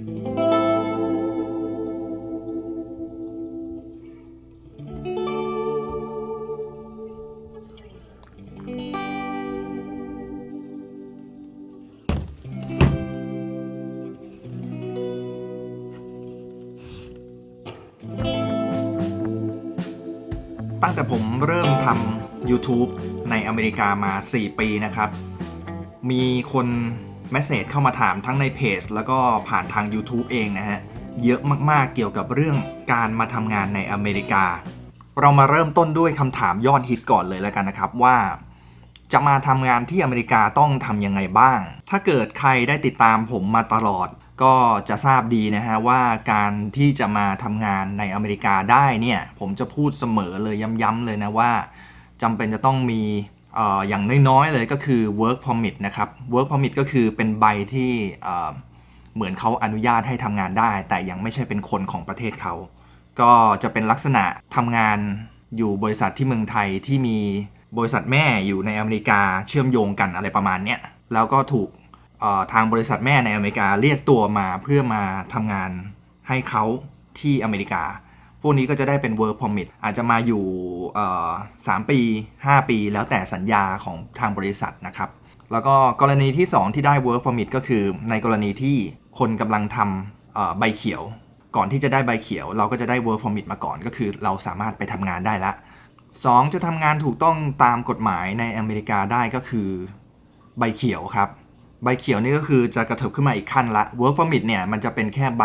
ตั้งแต่ผมเริ่มทำ YouTube ในอเมริกามา 4 ปีนะครับ มีคน เมสเซจเข้ามาถามทั้งในเพจแล้วก็ผ่านทาง YouTube เองนะฮะ เยอะมากๆเกี่ยวกับเรื่องการมาทำงานในอเมริกา เรามาเริ่มต้นด้วยคำถามยอดฮิตก่อนเลยแล้วกันนะครับว่า จะมาทำงานที่อเมริกาต้องทำยังไงบ้าง ถ้าเกิดใครได้ติดตามผมมาตลอด ก็จะทราบดีนะฮะว่าการที่จะมาทำงานในอเมริกาได้เนี่ย ผมจะพูดเสมอเลยย้ำๆเลยนะว่าจำเป็นจะต้องมี ออย่างน้อยๆเลยก็คือ work permit นะครับ work permit ก็คือเป็นใบที่เหมือนเขาอนุญาตให้ทำงานได้ แต่ยังไม่ใช่เป็นคนของประเทศเขา ก็จะเป็นลักษณะทำงานอยู่บริษัทที่เมืองไทยที่มีบริษัทแม่อยู่ในอเมริกาเชื่อมโยงกันอะไรประมาณเนี้ยแล้วก็ถูกทางบริษัทแม่ในอเมริกาเรียกตัวมาเพื่อมาทำงานให้เขาที่อเมริกา พวกนี้ก็จะได้เป็น work permit อาจจะมาอยู่เอ่อ3ปี 5 ปี แล้วแต่สัญญาของทางบริษัทนะครับ แล้วก็กรณีที่ 2 ที่ได้ work permit ก็คือในกรณีที่คนกำลังทำใบเขียว ก่อนที่จะได้ใบเขียว เราก็จะได้ work permit มาก่อน ก็คือเราสามารถไปทำงานได้ละ 2 จะทำงานถูกต้องตามกฎหมายในอเมริกาได้ก็คือใบเขียวครับ ใบเขียวนี่ก็คือจะกระเถิบขึ้นมาอีกขั้นละ work permit เนี่ยมันจะเป็นแค่ใบ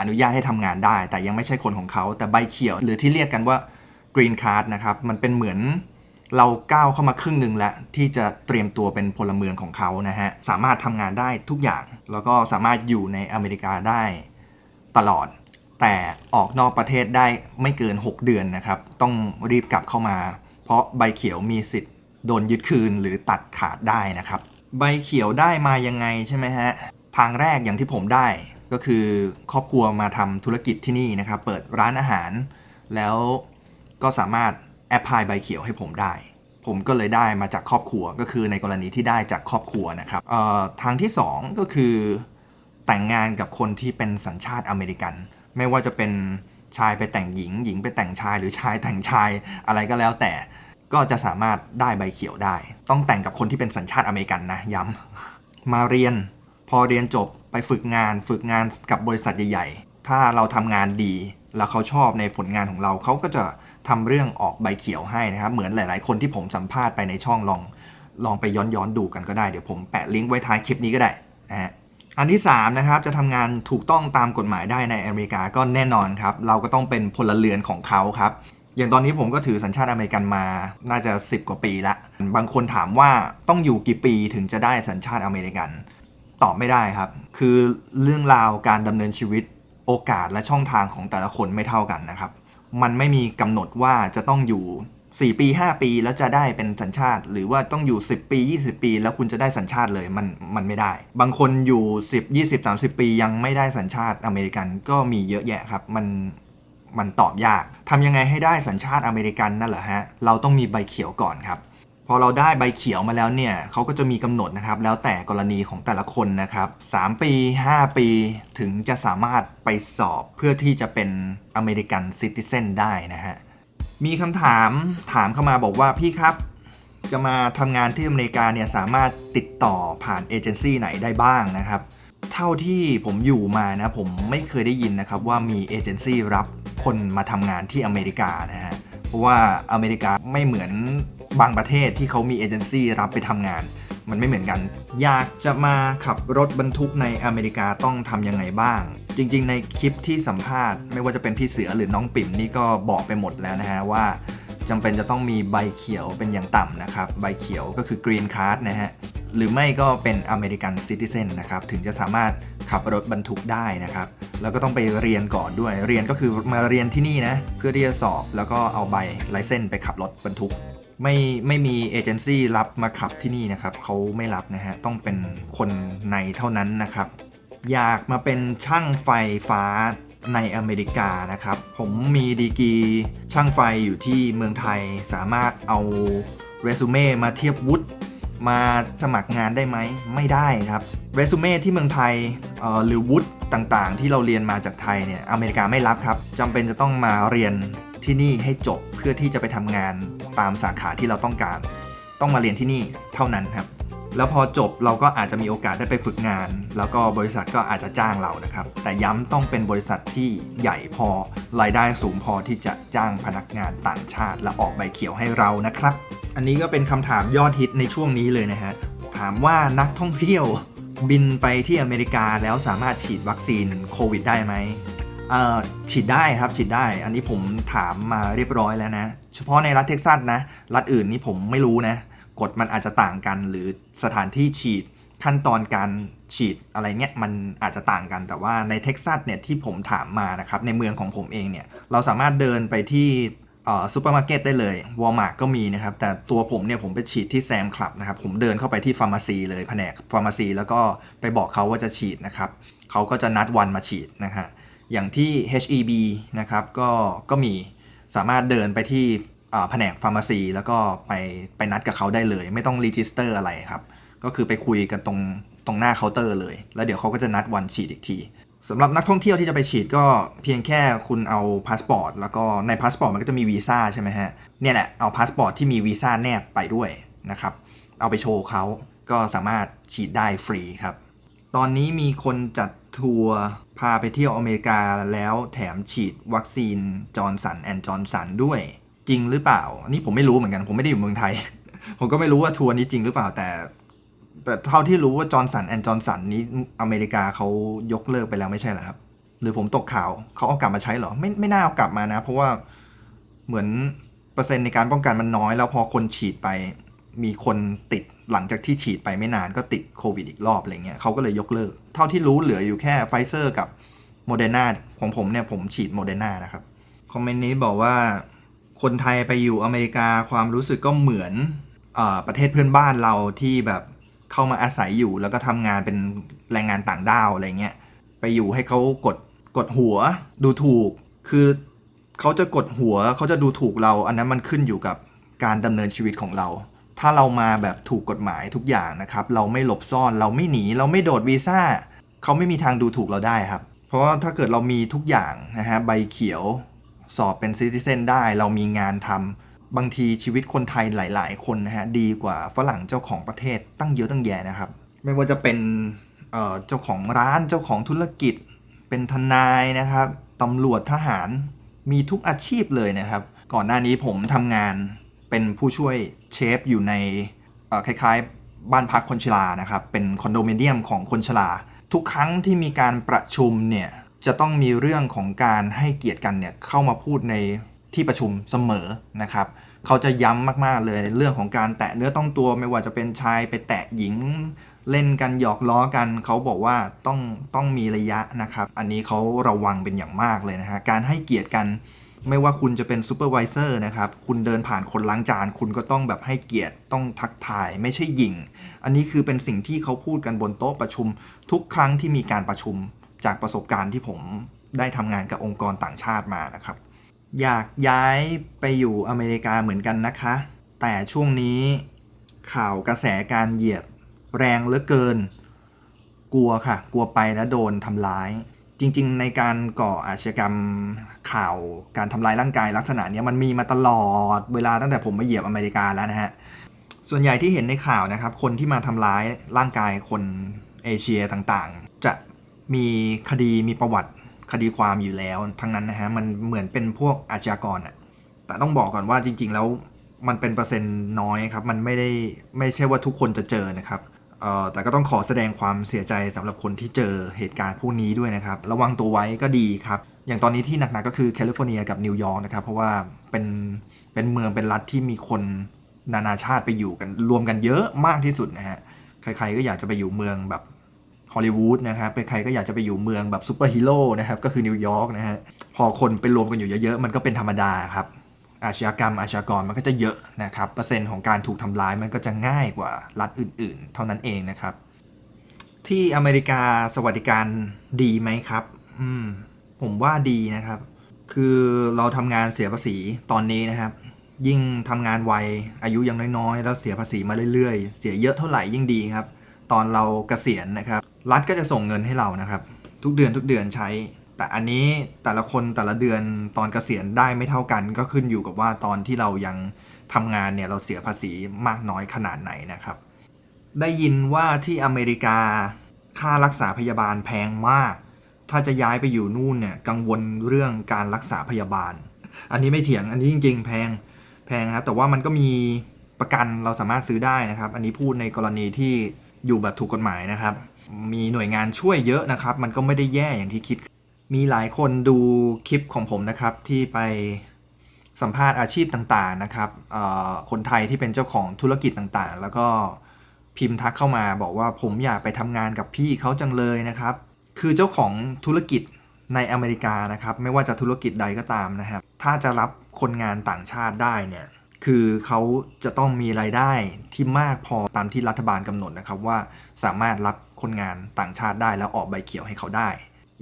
อนุญาตให้ทำงานได้ แต่ยังไม่ใช่คนของเขา แต่ใบเขียว หรือที่เรียกกันว่า green card นะครับ มันเป็นเหมือนเราก้าวเข้ามาครึ่งหนึ่งแล้ว ที่จะเตรียมตัวเป็นพลเมืองของเขานะฮะ สามารถทำงานได้ทุกอย่าง แล้วก็สามารถอยู่ในอเมริกาได้ตลอด แต่ออกนอกประเทศได้ไม่เกิน 6 เดือนนะครับ ต้องรีบกลับเข้ามา เพราะใบเขียวมีสิทธิ์โดนยึดคืนหรือตัดขาดได้นะครับ ใบเขียวได้มายังไงใช่ไหมฮะ ทางแรกอย่างที่ผมได้ ก็คือครอบครัวมาทำธุรกิจที่นี่นะครับ เปิดร้านอาหาร แล้วก็สามารถแอปพลายใบเขียวให้ผมได้ ผมก็เลยได้มาจากครอบครัวก็คือในกรณีที่ได้จากครอบครัวนะครับทางที่สองก็คือแต่งงานกับคนที่เป็นสัญชาติอเมริกัน ไม่ว่าจะเป็นชายไปแต่งหญิง หญิงไปแต่งชายหรือชายแต่งชายอะไรก็แล้วแต่ก็จะสามารถได้ใบเขียวได้ ต้องแต่งกับคนที่เป็นสัญชาติอเมริกันนะย้ำมาเรียน พอเรียนจบ ไปฝึกงานฝึกงานกับบริษัทใหญ่ ๆ ถ้าเราทำงานดี แล้วเขาชอบในผลงานของเราเขาก็จะทำเรื่องออกใบเขียวให้นะครับ เหมือนหลาย ๆ คนที่ผมสัมภาษณ์ไปในช่องลองลองไปย้อนย้อนๆดูกันก็ได้เดี๋ยวผมแปะลิงก์ไว้ท้ายคลิปนี้ก็ได้นะฮะอันที่3นะครับจะทำงานถูกต้องตามกฎหมายได้ในอเมริกาก็แน่นอนครับ เราก็ต้องเป็นพลเรือนของเขาครับอย่างตอนนี้ผมก็ถือสัญชาติอเมริกันมาน่าจะ 10 กว่าปีละ บางคนถามว่าต้องอยู่กี่ปีถึงจะได้สัญชาติอเมริกัน ตอบไม่ได้ครับ คือเรื่องราวการดำเนินชีวิตโอกาสและช่องทางของแต่ละคนไม่เท่ากันนะครับ มันไม่มีกำหนดว่าจะต้องอยู่ 4 ปี 5 ปีแล้วจะได้เป็นสัญชาติ หรือว่าต้องอยู่ 10 ปี 20 ปี แล้วคุณจะได้สัญชาติเลยมันมันไม่ได้ บางคนอยู่ 10 20 30 ปียังไม่ได้สัญชาติอเมริกันก็มีเยอะแยะครับมันมันตอบยากทำยังไงให้ได้สัญชาติอเมริกันนั่นเหรอฮะเราต้องมีใบเขียวก่อนครับ พอเราได้ใบเขียวมาแล้วเนี่ยเขาก็จะมีกำหนดนะครับ แล้วแต่กรณีของแต่ละคนนะครับ 3 ปี 5 ปีถึงจะสามารถไปสอบเพื่อที่จะเป็นอเมริกันซิติเซนได้นะฮะ มีคำถามถามเข้ามาบอกว่าพี่ครับ จะมาทำงานที่อเมริกาเนี่ยสามารถติดต่อผ่านเอเจนซี่ไหนได้บ้างนะครับ เท่าที่ผมอยู่มานะ ผมไม่เคยได้ยินนะครับว่ามีเอเจนซี่รับคนมาทำงานที่อเมริกานะฮะ เพราะว่าอเมริกาไม่เหมือน บางประเทศที่เขามีเอเจนซี่รับไปทำงาน มันไม่เหมือนกัน อยากจะมาขับรถบรรทุกในอเมริกาต้องทำยังไงบ้าง จริง ๆ ในคลิปที่สัมภาษณ์ไม่ว่าจะเป็นพี่เสือหรือน้องปิ่มนี่ก็บอกไปหมดแล้วนะฮะว่าจำเป็นจะต้องมีใบเขียวเป็นอย่างต่ำนะครับ ใบเขียวก็คือ Green Card นะฮะหรือไม่ก็เป็นอเมริกันซิติเซนนะครับ ถึงจะสามารถขับรถบรรทุกได้นะครับ แล้วก็ต้องไปเรียนก่อนด้วย เรียนก็คือมาเรียนที่นี่นะ เพื่อที่จะสอบแล้วก็เอาใบไลเซนไปขับรถบรรทุก ไม่ไม่มีเอเจนซี่รับมาขับที่นี่นะครับเขาไม่รับนะฮะ ต้องเป็นคนในเท่านั้นนะครับ อยากมาเป็นช่างไฟฟ้าในอเมริกานะครับ ผมมีดีกรีช่างไฟอยู่ที่เมืองไทยสามารถเอาเรซูเม่มาเทียบวุฒิมาสมัครงานได้ไหมไม่ได้ครับเรซูเม่ที่เมืองไทยเอ่อหรือวุฒิต่างๆ ที่เราเรียนมาจากไทยเนี่ยอเมริกาไม่รับครับจำเป็นจะต้องมาเรียน ที่นี่ให้จบเพื่อที่จะไปทำงานตามสาขาที่เราต้องการ ต้องมาเรียนที่นี่เท่านั้นครับ แล้วพอจบเราก็อาจจะมีโอกาสได้ไปฝึกงาน แล้วก็บริษัทก็อาจจะจ้างเรานะครับ แต่ย้ำต้องเป็นบริษัทที่ใหญ่พอรายได้สูงพอที่จะจ้างพนักงานต่างชาติ และออกใบเขียวให้เรานะครับ อันนี้ก็เป็นคำถามยอดฮิตในช่วงนี้เลยนะฮะถามว่านักท่องเที่ยวบินไปที่อเมริกาแล้วสามารถฉีดวัคซีนโควิดได้ไหม เอ่อฉีดได้ครับฉีดได้ อันนี้ผมถามมาเรียบร้อยแล้วนะ เฉพาะในรัฐเท็กซัสนะ รัฐอื่นนี่ผมไม่รู้นะ กฎมันอาจจะต่างกัน หรือสถานที่ฉีดขั้นตอนการฉีดอะไรเนี่ยมันอาจจะต่างกันแต่ว่าในเท็กซัสเนี่ยที่ผมถามมานะครับในเมืองของผมเองเนี่ยเราสามารถเดินไปที่ซูเปอร์มาร์เก็ตได้เลยวอลมาร์ก็มีนะครับ แต่ตัวผมเนี่ยผมไปฉีดที่แซมคลับนะครับ ผมเดินเข้าไปที่ฟาร์มาซีเลยแผนกฟาร์มาซีแล้วก็ไปบอกเขาว่าจะฉีดนะครับเขาก็จะนัดวันมาฉีดนะฮะ อย่างที่ HEB นะครับก็ก็มีสามารถเดินไปที่แผนกฟาร์มาซีแล้วก็ไปไปนัดกับเขาได้เลย ไม่ต้องรีจิสเตอร์อะไรครับ ก็คือไปคุยกันตรงตรงหน้าเคาน์เตอร์เลย แล้วเดี๋ยวเขาก็จะนัดวันฉีดอีกทีสำหรับนักท่องเที่ยวที่จะไปฉีดก็เพียงแค่คุณเอาพาสปอร์ตแล้วก็ในพาสปอร์ตมันก็จะมีวีซ่าใช่ไหมฮะเนี่ยแหละเอาพาสปอร์ตที่มีวีซ่าแนบไปด้วยนะครับ เอาไปโชว์เขาก็สามารถฉีดได้ฟรีครับ ตอนนี้มีคนจัด ทัวร์พาไปเที่ยวอเมริกาแล้วแถมฉีดวัคซีนจอร์นสันแอนด์จอร์นสันด้วย จริงหรือเปล่า อันนี้ผมไม่รู้เหมือนกันผมไม่ได้อยู่เมืองไทย ผมก็ไม่รู้ว่าทัวร์นี้จริงหรือเปล่าแต่ แต่เท่าที่รู้ว่าจอร์นสันแอนด์จอร์นสันนี้อเมริกาเขายกเลิกไปแล้วไม่ใช่เหรอครับ หรือผมตกข่าวเขาเอากลับมาใช้เหรอ ไม่ไม่น่าเอากลับมานะ เพราะว่าเหมือนเปอร์เซ็นต์ในการป้องกันมันน้อย แล้วพอคนฉีดไปมีคนติด หลังจากที่ฉีดไปไม่นานก็ติดโควิดอีกรอบอะไรเงี้ยเขาก็เลยยกเลิก เท่าที่รู้เหลืออยู่แค่ไฟเซอร์กับโมเดอร์นาของผมเนี่ยผมฉีดโมเดอร์นานะครับ คอมเมนต์นี้บอกว่าคนไทยไปอยู่อเมริกาความรู้สึกก็เหมือนอประเทศเพื่อนบ้านเราที่แบบเข้ามาอาศัยอยู่แล้วก็ทำงานเป็นแรงงานต่างด้าวอะไรเงี้ยไปอยู่ให้เขากดกดหัวดูถูก คือเขาจะกดหัวเขาจะดูถูกเรา อันนั้นมันขึ้นอยู่กับการดำเนินชีวิตของเรา ถ้าเรามาแบบถูกกฎหมายทุกอย่างนะครับ เราไม่หลบซ่อนเราไม่หนี เราไม่โดดวีซ่าเขาไม่มีทางดูถูกเราได้ครับ เพราะว่าถ้าเกิดเรามีทุกอย่างนะฮะใบเขียวสอบเป็นซิติเซนได้ เรามีงานทำบางทีชีวิตคนไทยหลาย ๆ คนนะฮะดีกว่าฝรั่งเจ้าของประเทศตั้งเยอะตั้งแยะนะครับ ไม่ว่าจะเป็นเเจ้าของร้านเจ้าของธุรกิจ เป็นทนายนะครับตำรวจทหารมีทุกอาชีพเลยนะครับ ก่อนหน้านี้ผมทำงาน เป็นผู้ช่วยเชฟอยู่ในคล้ายๆ บ้านพักคนชรานะครับ เป็นคอนโดมิเนียมของคนชรา ทุกครั้งที่มีการประชุมเนี่ย จะต้องมีเรื่องของการให้เกียรติกันเนี่ยเข้ามาพูดในที่ประชุมเสมอนะครับ เขาจะย้ำมากๆเลยเรื่องของการแตะเนื้อต้องตัวไม่ว่าจะเป็นชายไปแตะหญิงเล่นกันหยอกล้อกัน เขาบอกว่าต้องต้องมีระยะนะครับ อันนี้เขาระวังเป็นอย่างมากเลยนะฮะการให้เกียรติกัน ไม่ว่าคุณจะเป็นซูเปอร์วิเซอร์นะครับ คุณเดินผ่านคนล้างจาน คุณก็ต้องแบบให้เกียรติ ต้องทักทาย ไม่ใช่หยิงอันนี้คือเป็นสิ่งที่เขาพูดกันบนโต๊ะประชุม ทุกครั้งที่มีการประชุม จากประสบการณ์ที่ผมได้ทำงานกับองค์กรต่างชาติมานะครับ อยากย้ายไปอยู่อเมริกาเหมือนกันนะคะ แต่ช่วงนี้ข่าวกระแสการเหยียดแรงเหลือเกิน กลัวค่ะ กลัวไปแล้วโดนทำร้าย จริง ๆ ในการก่ออาชญากรรม ข่าวการทำลายร่างกายลักษณะนี้มันมีมาตลอดเวลาตั้งแต่ผมมาเหยียบอเมริกาแล้วนะฮะ ส่วนใหญ่ที่เห็นในข่าวนะครับ คนที่มาทำร้ายร่างกายคนเอเชียต่างๆ จะมีคดีมีประวัติคดีความอยู่แล้วทั้งนั้นนะฮะ มันเหมือนเป็นพวกอาชญากรอะแต่ต้องบอกก่อนว่าจริง ๆ แล้วมันเป็นเปอร์เซ็นต์น้อยครับ มันไม่ได้ไม่ใช่ว่าทุกคนจะเจอนะครับเอ่อแต่ก็ต้องขอแสดงความเสียใจสำหรับคนที่เจอเหตุการณ์พวกนี้ด้วยนะครับ ระวังตัวไว้ก็ดีครับ อย่างตอนนี้ที่หนักๆก็คือแคลิฟอร์เนียกับนิวยอร์กนะครับ เพราะว่าเป็นเป็นเมืองเป็นรัฐที่มีคนนานาชาติไปอยู่กันรวมกันเยอะมากที่สุดนะฮะใครๆก็อยากจะไปอยู่เมืองแบบฮอลลีวูดนะครับใครๆก็อยากจะไปอยู่เมืองแบบซูเปอร์ฮีโร่นะครับก็คือนิวยอร์กนะฮะพอคนไปรวมกันอยู่เยอะๆมันก็เป็นธรรมดาครับอาชญากรรมอาชญากรมันก็จะเยอะนะครับเปอร์เซ็นต์ของการถูกทำร้ายมันก็จะง่ายกว่ารัฐอื่น ๆ เท่านั้นเองนะครับ ที่อเมริกาสวัสดิการดีไหมครับ อืม ผมว่าดีนะครับ คือเราทำงานเสียภาษีตอนนี้นะครับ ยิ่งทำงานไวอายุยังน้อยๆแล้วเสียภาษีมาเรื่อยๆ เสียเยอะเท่าไหร่ยิ่งดีครับ ตอนเราเกษียณนะครับ รัฐก็จะส่งเงินให้เรานะครับ ทุกเดือนทุกเดือนใช้ แต่อันนี้แต่ละคนแต่ละเดือนตอนเกษียณได้ไม่เท่ากัน ก็ขึ้นอยู่กับว่าตอนที่เรายังทำงานเนี่ยเราเสียภาษีมากน้อยขนาดไหนนะครับ ได้ยินว่าที่อเมริกาค่ารักษาพยาบาลแพงมาก ถ้าจะย้ายไปอยู่นู่นเนี่ยกังวลเรื่องการรักษาพยาบาล อันนี้ไม่เถียงอันนี้จริง ๆ แพงแพงครับแต่ว่ามันก็มีประกันเราสามารถซื้อได้นะครับ อันนี้พูดในกรณีที่อยู่แบบถูกกฎหมายนะครับ มีหน่วยงานช่วยเยอะนะครับ มันก็ไม่ได้แย่อย่างที่คิด มีหลายคนดูคลิปของผมนะครับที่ไปสัมภาษณ์อาชีพต่างๆนะครับคนไทยที่เป็นเจ้าของธุรกิจต่างๆ แล้วก็พิมพ์ทักเข้ามาบอกว่าผมอยากไปทำงานกับพี่เขาจังเลยนะครับ คือเจ้าของธุรกิจในอเมริกานะครับ ไม่ว่าจะธุรกิจใดก็ตามนะครับ ถ้าจะรับคนงานต่างชาติได้เนี่ยคือเขาจะต้องมีรายได้ที่มากพอตามที่รัฐบาลกำหนดนะครับว่าสามารถรับคนงานต่างชาติได้แล้วออกใบเขียวให้เขาได้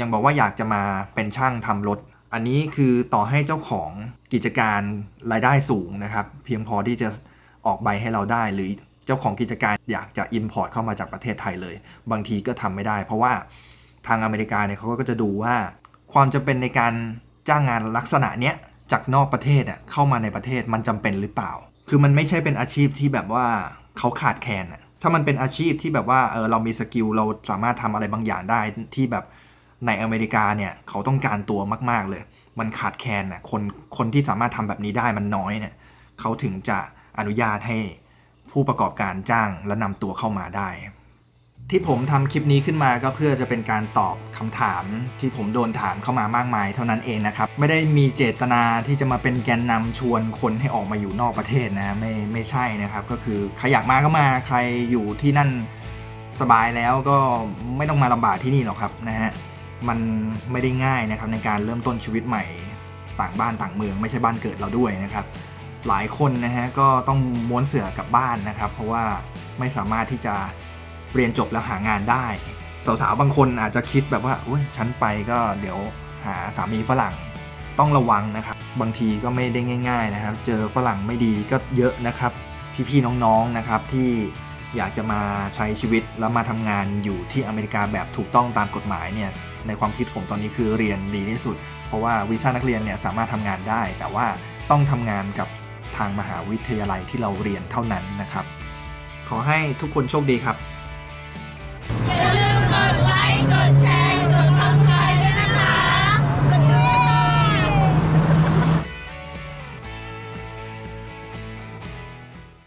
ยังบอกว่าอยากจะมาเป็นช่างทำรถ อันนี้คือต่อให้เจ้าของกิจการรายได้สูงนะครับ เพียงพอที่จะออกใบให้เราได้ หรือเจ้าของกิจการอยากจะ Import เข้ามาจากประเทศไทยเลย บางทีก็ทำไม่ได้ เพราะว่า ทางอเมริกาเนี่ยเขาก็จะดูว่า ความจำเป็นในการจ้างงานลักษณะเนี้ยจากนอกประเทศอะเข้ามาในประเทศมันจำเป็นหรือเปล่า คือมันไม่ใช่เป็นอาชีพที่แบบว่าเขาขาดแคลนอะถ้ามันเป็นอาชีพที่แบบว่าเออเรามีสกิลเราสามารถทำอะไรบางอย่างได้ที่แบบในอเมริกาเนี่ยเขาต้องการตัวมาก ๆ เลย มันขาดแคลนอะคนคนที่สามารถทำแบบนี้ได้มันน้อยเนี่ยเขาถึงจะอนุญาตให้ผู้ประกอบการจ้างและนำตัวเข้ามาได้ ที่ผมทำคลิปนี้ขึ้นมาก็เพื่อจะเป็นการตอบคำถามที่ผมโดนถามเข้ามามากมายเท่านั้นเองนะครับ ไม่ได้มีเจตนาที่จะมาเป็นแกนนำชวนคนให้ออกมาอยู่นอกประเทศนะไม่ไม่ใช่นะครับ ก็คือใครอยากมาก็มาใครอยู่ที่นั่นสบายแล้วก็ไม่ต้องมาลำบากที่นี่หรอกครับนะฮะมันไม่ได้ง่ายนะครับในการเริ่มต้นชีวิตใหม่ต่างบ้านต่างเมืองไม่ใช่บ้านเกิดเราด้วยนะครับ หลายคนนะฮะก็ต้องม้วนเสือกลับบ้านนะครับ เพราะว่าไม่สามารถที่จะ เรียนจบแล้วหางานได้ สาวๆบางคนอาจจะคิดแบบว่าอุ้ยฉันไปก็เดี๋ยวหาสามีฝรั่งต้องระวังนะครับ บางทีก็ไม่ได้ง่าย ๆนะครับ เจอฝรั่งไม่ดีก็เยอะนะครับ พี่ๆน้องๆนะครับที่อยากจะมาใช้ชีวิตแล้วมาทำงานอยู่ที่อเมริกาแบบถูกต้องตามกฎหมายเนี่ยในความคิดผมตอนนี้คือเรียนดีที่สุด เพราะว่าวีซ่านักเรียนเนี่ยสามารถทำงานได้ แต่ว่าต้องทำงานกับทางมหาวิทยาลัยที่เราเรียนเท่านั้นนะครับ ขอให้ทุกคนโชคดีครับ